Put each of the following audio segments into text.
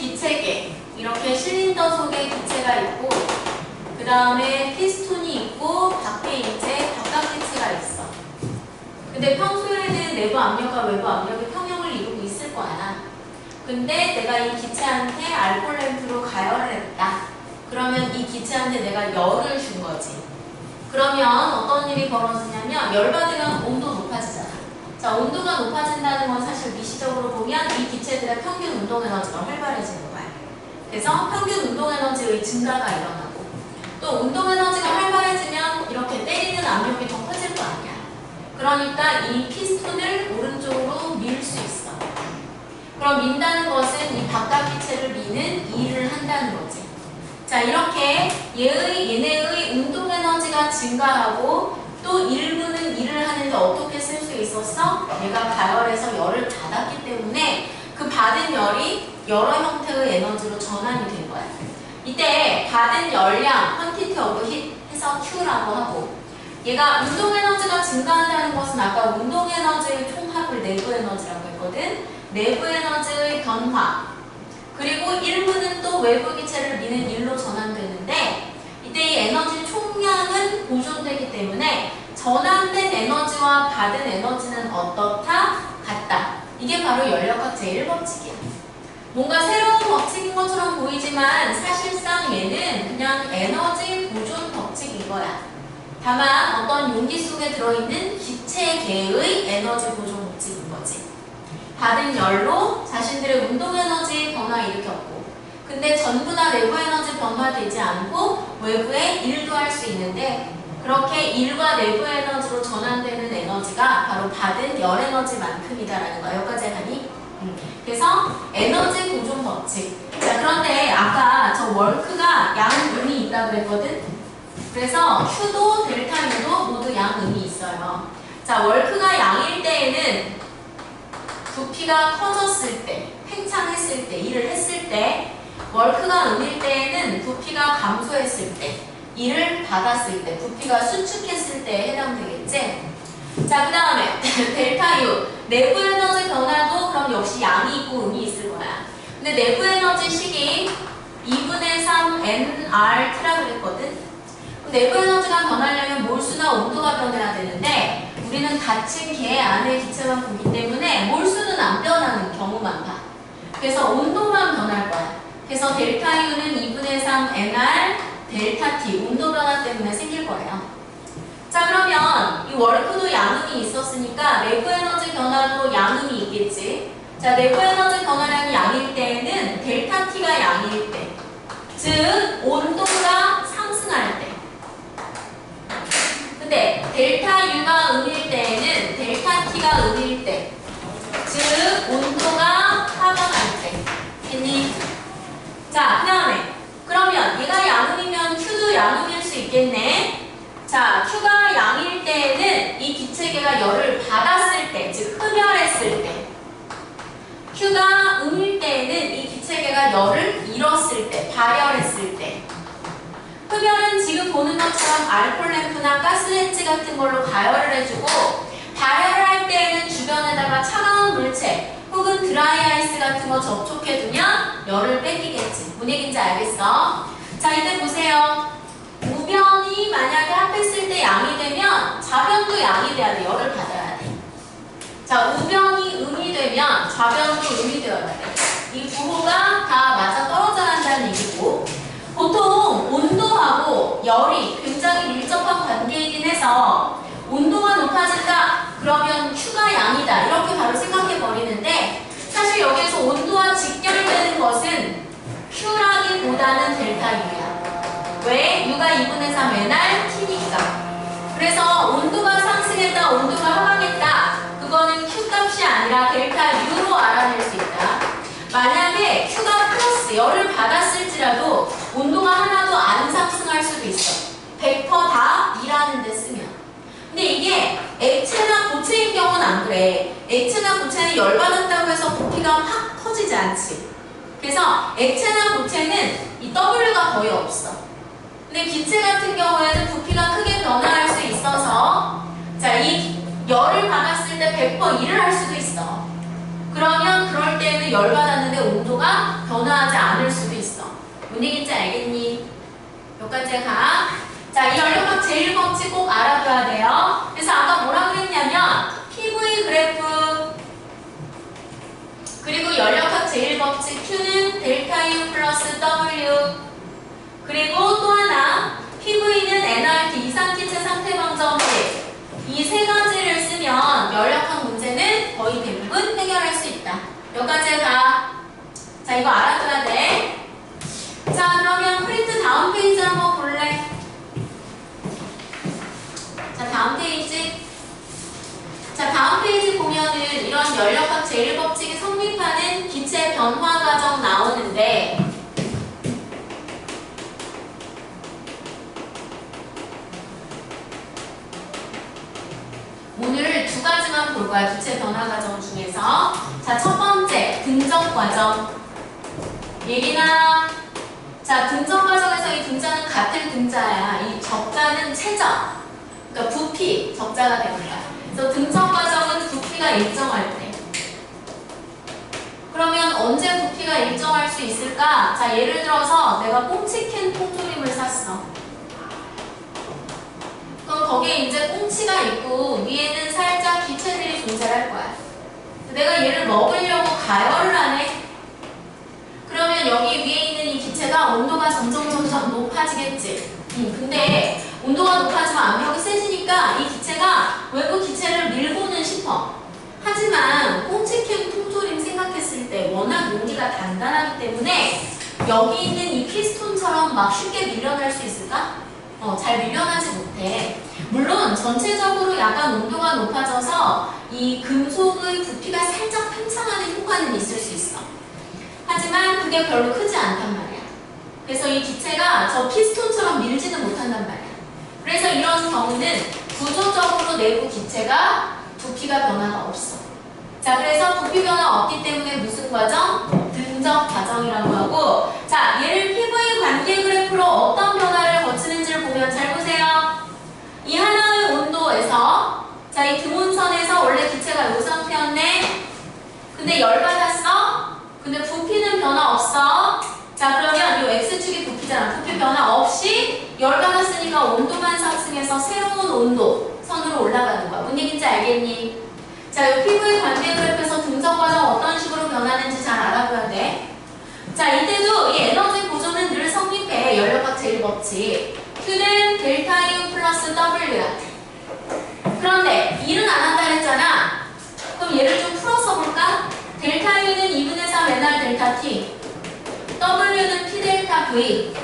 기체계. 이렇게 실린더 속에 기체가 있고, 그 다음에 피스톤이 있고, 밖에 이제 바깥 기체가 있어. 근데 평소에는 내부 압력과 외부 압력이 평형을 이루고 있을 거야. 근데 내가 이 기체한테 알코올 램프로 가열을 했다. 그러면 이 기체한테 내가 열을 준 거지. 그러면 어떤 일이 벌어지냐면 열 받으면 온도 높아지잖아. 자, 온도가 높아진다는 건 사실 미시적으로 기체들의 평균 운동 에너지가 활발해지는 거야. 그래서 평균 운동 에너지의 증가가 일어나고 또 운동 에너지가 활발해지면 이렇게 때리는 압력이 더 커질 거 아니야. 그러니까 이 피스톤을 오른쪽으로 밀 수 있어. 그럼 민다는 것은 이 바깥 기체를 미는 일을 한다는 거지. 자, 이렇게 얘의, 얘네의 운동 에너지가 증가하고 또 일부는 일을 하는데 어떻게 쓸 수 있었어? 얘가 가열해서 열을 받았기 때문에 그 받은 열이 여러 형태의 에너지로 전환이 된 거야. 이때 받은 열량, quantity of heat 해서 Q라고 하고 얘가 운동 에너지가 증가한다는 것은 아까 운동 에너지의 총합을 내부 에너지라고 했거든. 내부 에너지의 변화, 그리고 일부는 또 외부 기체를 미는 일로 전환되는데 이때 이 에너지 총량은 보존되기 때문에 전환된 에너지와 받은 에너지는 어떻다? 같다. 이게 바로 연력학 제1법칙이야. 뭔가 새로운 법칙인 것처럼 보이지만 사실상 얘는 그냥 에너지 보존 법칙인 거야. 다만 어떤 용기 속에 들어있는 기체계의 에너지 보존 법칙인 거지. 받은 열로 자신들의 운동 에너지 변화 일으켰고 근데 전부 다 내부 에너지 변화되지 않고 외부에 일도 할 수 있는데 그렇게 일과 내부 에너지로 전환되는 에너지가 바로 받은 열 에너지만큼이다라는 거야. 여기까지 하니? 음. 그래서 에너지 보존 법칙. 자 그런데 아까 저 월크가 양음이 있다고 그랬거든. 그래서 Q도 델타 U도 모두 양음이 있어요. 자 월크가 양일 때에는 부피가 커졌을 때, 팽창했을 때, 일을 했을 때, 월크가 음일 때에는 부피가 감소했을 때, 일을 받았을 때, 부피가 수축했을 때에 해당되겠지? 자, 그 다음에 델타 U, 내부 에너지 변화도 그럼 역시 양이 있고 음이 있을 거야. 근데 내부 에너지 식이 2분의 3 nRt라 그랬거든? 내부 에너지가 변하려면 몰수나 온도가 변해야 되는데 우리는 닫힌 개 안에 기체만 보기 때문에 몰수는 안 변하는 경우만 봐. 그래서 온도만 변할 거야. 그래서 델타 U는 2분의 3 nR 델타 T 온도 변화 때문에 생길 거예요. 자 그러면 이 월크도 양음이 있었으니까 내부 에너지 변화도 양음이 있겠지. 자 내부 에너지 변화량이 양일 때에는 델타 T가 양일 때, 즉 온도가 상승할 때. 근데 델타 U가 음일 때에는 델타 T가 음일 때, 즉 온도가 하강할 때. 됐니? 자, 그 다음에 그러면 얘가 양음이면 Q도 양음일 수 있겠네. 자, Q가 양일 때에는 이 기체계가 열을 받았을 때, 즉 흡열했을 때. Q가 음일 때에는 이 기체계가 열을 잃었을 때, 발열했을 때. 흡열은 지금 보는 것처럼 알콜 램프나 가스렌지 같은 걸로 가열을 해주고 발열을 할 때에는 주변에다가 차가운 물체 혹은 드라이 아이스 같은 거 접촉해두면 열을 뺏기겠지. 뭔 얘기인지 알겠어? 자, 이제 보세요. 우변이 만약에 합했을 때 양이 되면 좌변도 양이 돼야 돼. 열을 받아야 돼. 자, 우변이 음이 되면 좌변도 음이 되어야 돼. 이 부호가 다 맞아 떨어져야 한다는 얘기고 보통 온도하고 열이 굉장히 밀접한 관계이긴 해서 온도가. 그럼 그러면 Q가 양이다. 이렇게 바로 생각해 버리는데 여기에서 온도와 직결되는 것은 Q라기보다는 델타 U야. 왜? U가 2분의 3 맨날 T니까. 그래서 온도가 상승했다, 온도가 하강했다. 그거는 Q 값이 아니라 델타 U로 알아낼 수 있다. 만약에 Q가 플러스 열을 받았을지라도 온도가 하나도 안 상승할 수도 있어. 100%다 일하는 데쓰면. 근데 이게 액체나 고체인 경우는 안 그래. 액체나 고체는 열 받았다고 해서 부피가 확 커지지 않지. 그래서 액체나 고체는 이 W가 거의 없어. 근데 기체 같은 경우에는 부피가 크게 변화할 수 있어서 자, 이 열을 받았을 때 100% 일을 할 수도 있어. 그러면 그럴 때는 열 받았는데 온도가 변화하지 않을 수도 있어. 뭔 얘기인지 알겠니? 몇 가지 가. 자, 이 연료값 제일 법칙 꼭 알아둬야 돼요. 그리고 또 하나 PV는 NRT 이상기체 상태 방정식 이 세 가지를 쓰면 연력학 문제는 거의 대부분 해결할 수 있다. 가. 자 이거 알아둬야 돼. 자 그러면 프린트 다음 페이지 한번 볼래? 자 다음 페이지. 자 다음 페이지 보면은 이런 연력학 제1법칙이 성립하는 기체 변화 과정 나오는데 오늘 두 가지만 볼 거야. 기체 변화 과정 중에서. 자, 첫 번째, 등정 과정. 예린아. 자, 등정 과정에서 이 등자는 같은 등자야. 이 적자는 최저. 그러니까 부피, 적자가 되는 거야. 그래서 등정 과정은 부피가 일정할 때. 그러면 언제 부피가 일정할 수 있을까? 자, 예를 들어서 내가 꽁치캔 통조림을 샀어. 거기에 이제 꽁치가 있고 위에는 살짝 기체들이 존재할 거야. 내가 얘를 먹으려고 가열을 하네. 그러면 여기 위에 있는 이 기체가 온도가 점점 점점 높아지겠지. 음, 근데 온도가 높아지면 압력이 세지니까 이 기체가 외부 기체를 밀고는 싶어. 하지만 꽁치캔 통조림 생각했을 때 워낙 용기가 단단하기 때문에 여기 있는 이 피스톤처럼 막 쉽게 밀려날 수 있을까? 어, 잘 밀려나지 못해. 물론 전체적으로 약간 온도가 높아져서 이 금속의 부피가 살짝 팽창하는 효과는 있을 수 있어. 하지만 그게 별로 크지 않단 말이야. 그래서 이 기체가 저 피스톤처럼 밀지는 못한단 말이야. 그래서 이런 경우는 구조적으로 내부 기체가 부피가 변화가 없어. 자, 그래서 부피 변화 없기 때문에 무슨 과정? 등적 과정이라고 하고 자, 얘를 피부의 관계 그래프로 어떤 변화를 거치는지를 보면 잘 보세요. 이 하나의 온도에서 자, 이 등온선에서 원래 기체가 이 상태였네. 근데 열 받았어? 근데 부피는 변화 없어. 자, 그러면 이 x축이 부피잖아. 부피 변화 없이 열 받았으니까 온도만 상승해서 새로운 온도 선으로 올라가는 거야. 뭔 얘기인지 알겠니? 자, 이 피부의 관계 그래프에서 등적 과정 어떤 식으로 변하는지 잘 알아봐야 돼. 자, 이때도 이 에너지 보존은 늘 성립해. 연료값 제일 법칙. Q는 델타 U 플러스 W야. 그런데 일은 안 한다 했잖아. 그럼 얘를 좀 풀어서 볼까? 델타 U는 2분의 3 NR 델타 T. W는 P 델타 V.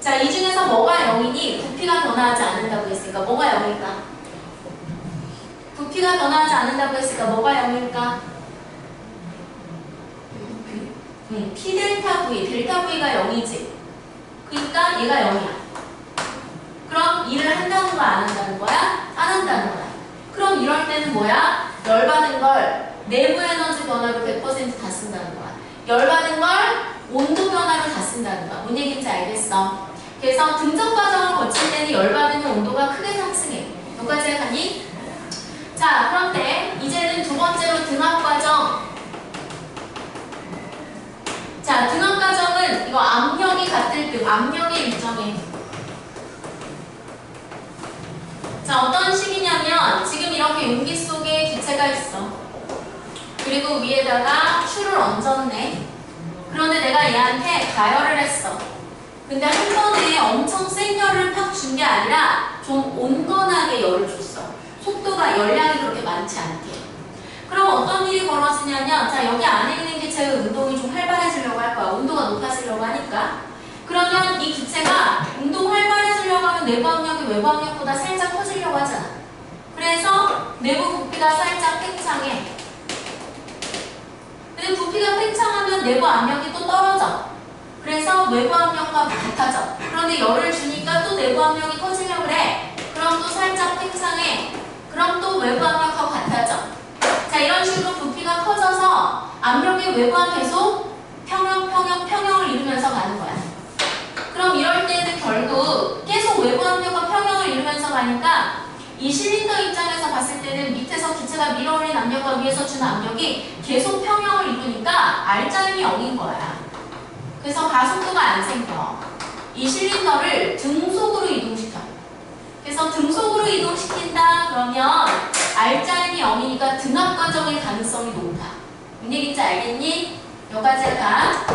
자, 이 중에서 뭐가 0이니? 부피가 변화하지 않는다고 했으니까 뭐가 0일까? 부피가 변화하지 않는다고 했으니까 뭐가 0일까? 음, P 델타 V, 델타 V가 0이지. 그러니까 얘가 0이야. 그럼 일을 한다는 거야, 안 한다는 거야? 안 한다는 거야. 그럼 이럴 때는 뭐야? 열받은 걸 내부 에너지 변화로 100%다 쓴다는 거야. 열받은 걸 온도 변화로 다 쓴다는 거야. 뭔 얘기인지 알겠어? 그래서 등정 과정을 거칠 때는 열받으면 온도가 크게 상승해. 여기까지 가니? 자, 그런데 이제는 두 번째로 등압 과정. 자, 등압 과정은 이거 압력이 같을 때 압력의 일정에 자, 어떤 식이냐면 지금 이렇게 용기 속에 기체가 있어. 그리고 위에다가 슈를 얹었네. 그런데 내가 얘한테 가열을 했어. 근데 한 번에 엄청 센 열을 팍 준 게 아니라 좀 온건하게 열을 줬어. 속도가 열량이 그렇게 많지 않게. 그럼 어떤 일이 벌어지냐면 자 여기 안에 있는 기체의 운동이 좀 활발해지려고 할 거야. 온도가 높아지려고 하니까. 그러면 이 기체가 운동 활발해지려고 하면 내부 압력이 외부 압력보다 살짝 커지려고 하잖아. 그래서 내부 부피가 살짝 팽창해. 근데 부피가 팽창하면 내부 압력이 또 떨어져. 그래서 외부 압력과 같아져. 그런데 열을 주니까 또 내부 압력이 커지려고 그래. 그럼 또 살짝 팽창해. 그럼 또 외부 압력하고 같아져. 자, 이런 식으로 부피가 커져서 압력의 외부와 계속 평형, 평형, 평형을 이루면서 가는 거야. 그럼 이럴 때는 결국 계속 외부 압력과 평형을 이루면서 가니까 이 실린더 입장에서 봤을 때는 밑에서 기체가 밀어올린 압력과 위에서 주는 압력이 계속 평형을 이루니까 R자임이 0인 거야. 그래서 가속도가 안 생겨. 이 실린더를 등속으로 이동시켜. 그래서 등속으로 이동시킨다 그러면 R자임이 0이니까 등압 과정의 가능성이 높아. 뭔 얘기인지 알겠니? 여기까지가.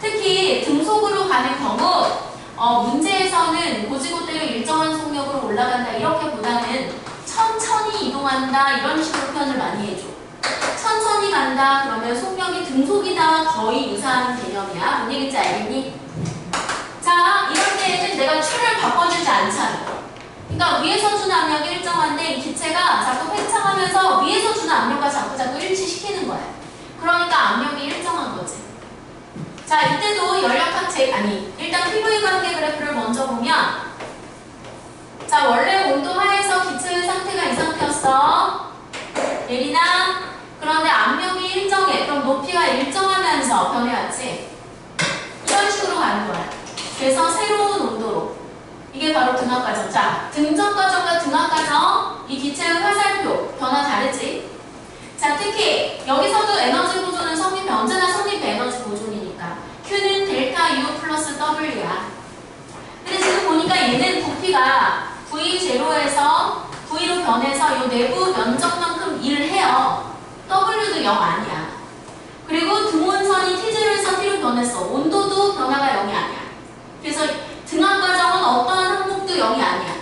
특히 등속으로 가는 경우 어, 문제에서는 고지고대로 일정한 속력으로 올라간다 이동한다 이런 식으로 표현을 많이 해줘. 천천히 간다 그러면 속력이 등속이다 거의 유사한 개념이야. 뭔 얘기인지 알겠니? 자 이럴 때에는 내가 추를 바꿔주지 않잖아. 그러니까 위에서 주는 압력이 일정한데 이 기체가 자꾸 팽창하면서 위에서 주는 압력과 자꾸 자꾸 일치시키는 거야. 그러니까 압력이 일정한 거지. 자 이때도 연력학체 아니 일단 PV 관계 그래프를 먼저 보면 자 원래 온도 하에서 기체의 상태가 이 상태였어. 예리나 그런데 압력이 일정해. 높이가 일정하면서 변해왔지. 이런 식으로 가는 거야. 그래서 새로운 온도로 이게 바로 등압 과정. 자, 등전 과정과 등압 과정, 이 기체의 화살표 변화 다르지? 자, 특히 여기서도 에너지 보존은 성립 언제나 성립 에너지 보존이니까 Q는 델타 U 플러스 W야. 근데 지금 보니까 얘는 부피가 V0에서 V로 변해서 이 내부 면적만큼 일을 해요. W도 0 아니야. 그리고 등온선이 T0에서 T로 변했어. 온도도 변화가 0이 아니야. 그래서 등압 과정은 어떠한 항목도 0이 아니야.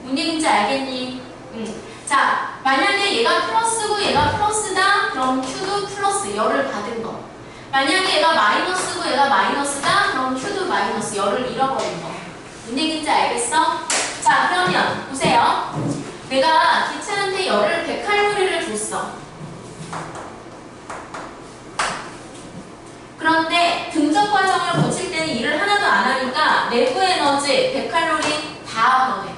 뭔 얘기인지 알겠니? 응. 자, 만약에 얘가 플러스고 얘가 플러스다? 그럼 Q도 플러스, 열을 받은 거. 만약에 얘가 마이너스고 얘가 마이너스다? 그럼 Q도 마이너스, 열을 잃어버린 거. 뭔 얘기인지 알겠어? 자, 그러면 보세요. 내가 기체한테 열을 100칼로리를 줬어. 그런데 등적 과정을 거칠 때는 일을 하나도 안 하니까 내부 에너지 100칼로리 다 변해.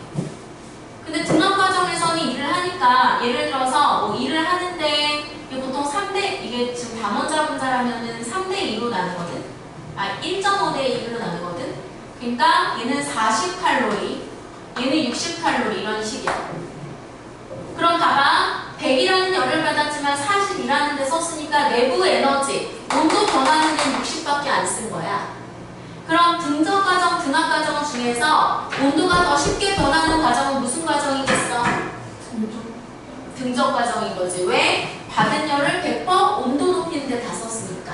근데 등압 과정에서는 일을 하니까 예를 들어서 뭐 일을 하는데 보통 3대 이게 지금 단원자 분자라면은 3대 2로 나누거든. 아 1.5대 1로 나누거든. 그러니까 얘는 40칼로리, 얘는 60칼로리 이런 식이야. 그럼 봐봐. 100이라는 열을 받았지만 40이라는 데 썼으니까 내부 에너지, 온도 변하는 데는 60밖에 안 쓴 거야. 그럼 등적 과정, 등압 과정 중에서 온도가 더 쉽게 변하는 과정은 무슨 과정이겠어? 등적 과정인 거지. 왜? 받은 열을 100번 온도 높이는 데다 썼으니까.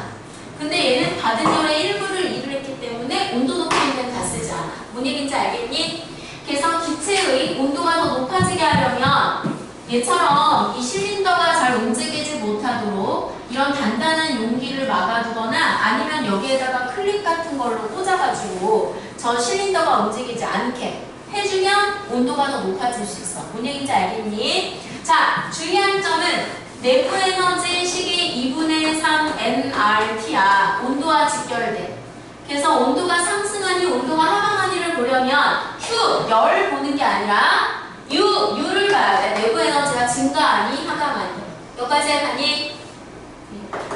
근데 얘는 받은 열의 일부를 일을 했기 때문에 온도 높이는 데다 쓰지 않아. 뭔 얘기인지 알겠니? 그래서 기체의 온도가 더 높아지게 하려면 얘처럼 이 실린더가 잘 움직이지 못하도록 이런 단단한 용기를 막아두거나 아니면 여기에다가 클립 같은 걸로 꽂아가지고 저 실린더가 움직이지 않게 해주면 온도가 더 높아질 수 있어. 뭔 얘기인지 알겠니? 자, 주의할 점은 내부 에너지 식이 2분의 3 nRT야. 온도와 직결돼. 그래서 온도가 상승하니 온도가 하강하니를 보려면 Q, 열 보는 게 아니라 U, U를 봐야 돼. 내부 에너지가 증가하니 하강하니. 여기까지 가니?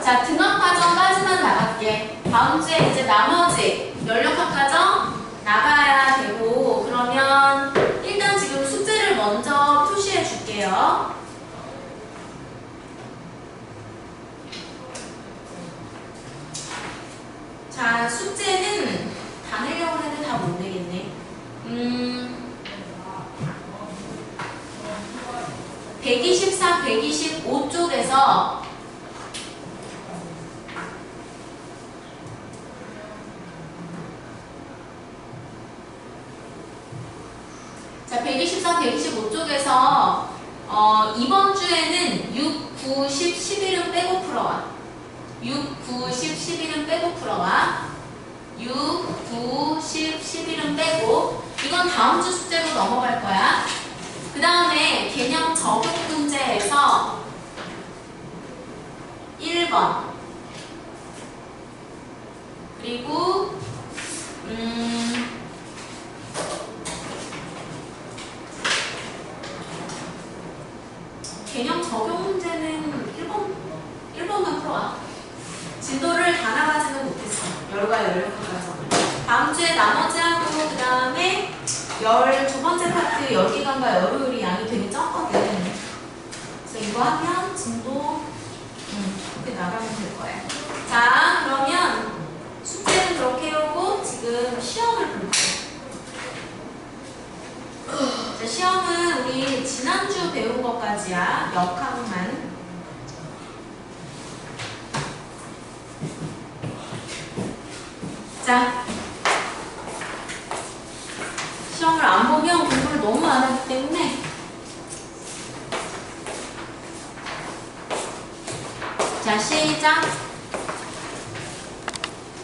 자, 등압 과정까지만 나갈게. 다음 주에 이제 나머지 연력학 과정 나가야 되고 그러면 일단 지금 숙제를 먼저 표시해 줄게요. 자, 숙제는 다 내려고 했는데 다 못 내겠네. 음. 124, 125쪽에서 자, 123, 125쪽에서 어, 어, 이번 주에는 6, 9, 10, 11은 빼고 풀어와. 6, 9, 10, 11은 빼고 풀어와. 6, 9, 10, 11은 빼고. 이건 다음 주 숙제로 넘어갈 거야. 그 다음에 개념 적용 문제에서 1번. 그리고, 음, 개념 적용 문제는 1번, 1번만 풀어와. 진도를 다 나가지는 못했어. 열과 열여가서 다음 주에 나머지 하고, 그 다음에 열 두 번째 파트 열기간과 열효율이 양이 되게 적거든. 그래서 이거 하면 진도, 음, 그렇게 나가면 될 거야. 자, 그러면 숙제는 그렇게 해오고, 지금 시험을 볼게요. 자, 시험은 우리 지난주 배운 것까지야. 역학만. 자, 시험을 안 보면 공부를 너무 안 하기 때문에 자, 시작.